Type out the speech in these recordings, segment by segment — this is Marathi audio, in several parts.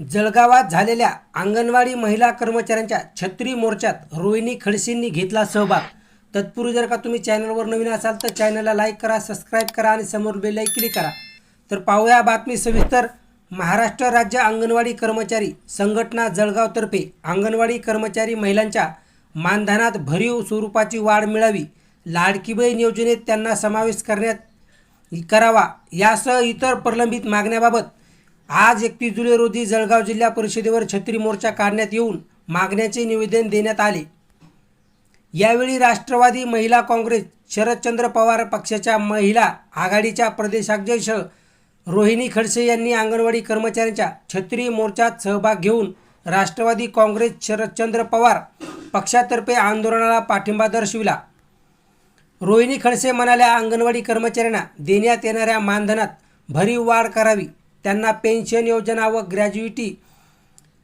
जळगावात झालेल्या अंगणवाडी महिला कर्मचाऱ्यांच्या छत्री मोर्चात रोहिणी खडसेंनी घेतला सहभाग. तत्पूर्वी जर का तुम्ही चॅनलवर नवीन असाल तर चॅनलला लाईक करा सबस्क्राईब करा आणि समोर बेल क्लिक करा. तर पाहूया बातमी सविस्तर. महाराष्ट्र राज्य अंगणवाडी कर्मचारी संघटना जळगावतर्फे अंगणवाडी कर्मचारी महिलांच्या मानधनात भरीव स्वरूपाची वाढ मिळावी लाडकी योजनेत त्यांना समावेश करण्यात करावा यासह इतर प्रलंबित मागण्याबाबत आज एकतीस जुलै रोजी जळगाव जिल्हा परिषदेवर छत्री मोर्चा काढण्यात येऊन मागण्याचे निवेदन देण्यात आले. यावेळी राष्ट्रवादी महिला काँग्रेस शरदचंद्र पवार पक्षाच्या महिला आघाडीच्या प्रदेशाध्यक्ष रोहिणी खडसे यांनी अंगणवाडी कर्मचाऱ्यांच्या छत्री मोर्चात सहभाग घेऊन राष्ट्रवादी काँग्रेस शरदचंद्र पवार पक्षातर्फे आंदोलनाला पाठिंबा दर्शविला. रोहिणी खडसे म्हणाल्या अंगणवाडी कर्मचाऱ्यांना देण्यात येणाऱ्या मानधनात भरीव वाढ करावी. त्यांना पेन्शन योजना व ग्रॅज्युइटी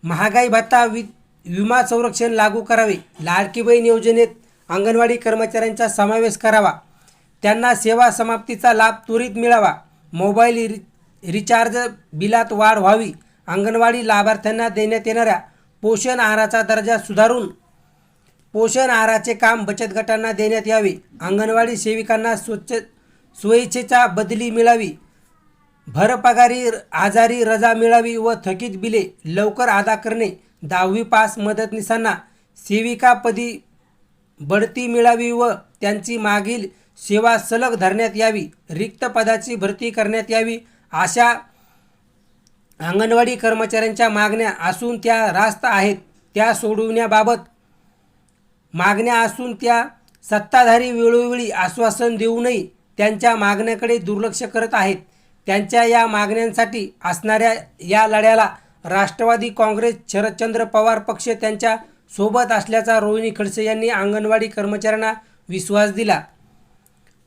महागाई भत्ता वि विमा संरक्षण लागू करावे. लाडकी बहीण योजनेत अंगणवाडी कर्मचाऱ्यांचा समावेश करावा. त्यांना सेवा समाप्तीचा लाभ त्वरित मिळावा. मोबाईल रि रिचार्ज बिलात वाढ व्हावी. अंगणवाडी लाभार्थ्यांना देण्यात येणाऱ्या पोषण आहाराचा दर्जा सुधारून पोषण आहाराचे काम बचत गटांना देण्यात यावे. अंगणवाडी सेविकांना स्वच्छ स्वेच्छेचा बदली मिळावी. भरपगारी आजारी रजा मिळावी व थकीत बिले लवकर अदा करणे दहावी पास मदतनीसांना सेविकापदी बढती मिळावी व त्यांची मागील सेवा सलग धरण्यात यावी रिक्त पदाची भरती करण्यात यावी अशा अंगणवाडी कर्मचाऱ्यांच्या मागण्या असून त्या रास्त आहेत. त्या सोडवण्याबाबत मागण्या असून त्या सत्ताधारी वेळोवेळी आश्वासन देऊनही त्यांच्या मागण्याकडे दुर्लक्ष करत आहेत. त्यांच्या या मागण्यांसाठी असणाऱ्या या लढ्याला राष्ट्रवादी काँग्रेस शरदचंद्र पवार पक्ष त्यांच्यासोबत असल्याचा रोहिणी खडसे यांनी अंगणवाडी कर्मचाऱ्यांना विश्वास दिला.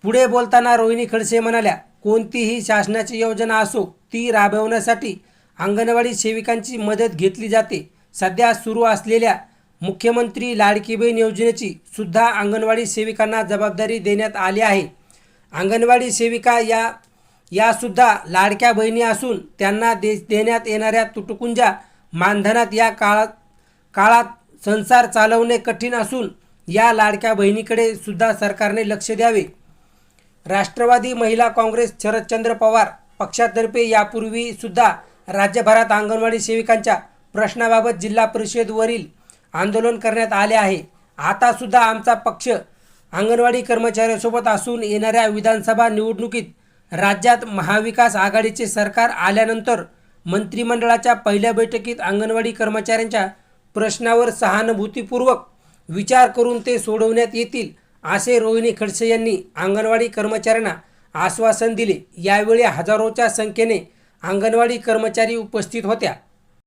पुढे बोलताना रोहिणी खडसे म्हणाल्या कोणतीही शासनाची योजना असो ती राबवण्यासाठी अंगणवाडी सेविकांची मदत घेतली जाते. सध्या सुरू असलेल्या मुख्यमंत्री लाडकी बहीण योजनेची सुद्धा अंगणवाडी सेविकांना जबाबदारी देण्यात आली आहे. अंगणवाडी सेविका या यासुद्धा लाडक्या बहिणी असून त्यांना दे देण्यात येणाऱ्या तुटपुंजा मानधनात या काळात काळात संसार चालवणे कठीण असून या लाडक्या बहिणीकडे सुद्धा सरकारने लक्ष द्यावे. राष्ट्रवादी महिला काँग्रेस शरदचंद्र पवार पक्षातर्फे यापूर्वी सुद्धा राज्यभरात अंगणवाडी सेविकांच्या प्रश्नाबाबत जिल्हा परिषदवरील आंदोलन करण्यात आले आहे. आता सुद्धा आमचा पक्ष अंगणवाडी कर्मचाऱ्यांसोबत असून येणाऱ्या विधानसभा निवडणुकीत राज्यात महाविकास आघाडीचे सरकार आल्यानंतर मंत्रिमंडळाच्या पहिल्या बैठकीत अंगणवाडी कर्मचाऱ्यांच्या प्रश्नावर सहानुभूतीपूर्वक विचार करून ते सोडवण्यात येतील असे रोहिणी खडसे यांनी अंगणवाडी कर्मचाऱ्यांना आश्वासन दिले. यावेळी हजारोच्या संख्येने अंगणवाडी कर्मचारी उपस्थित होत्या.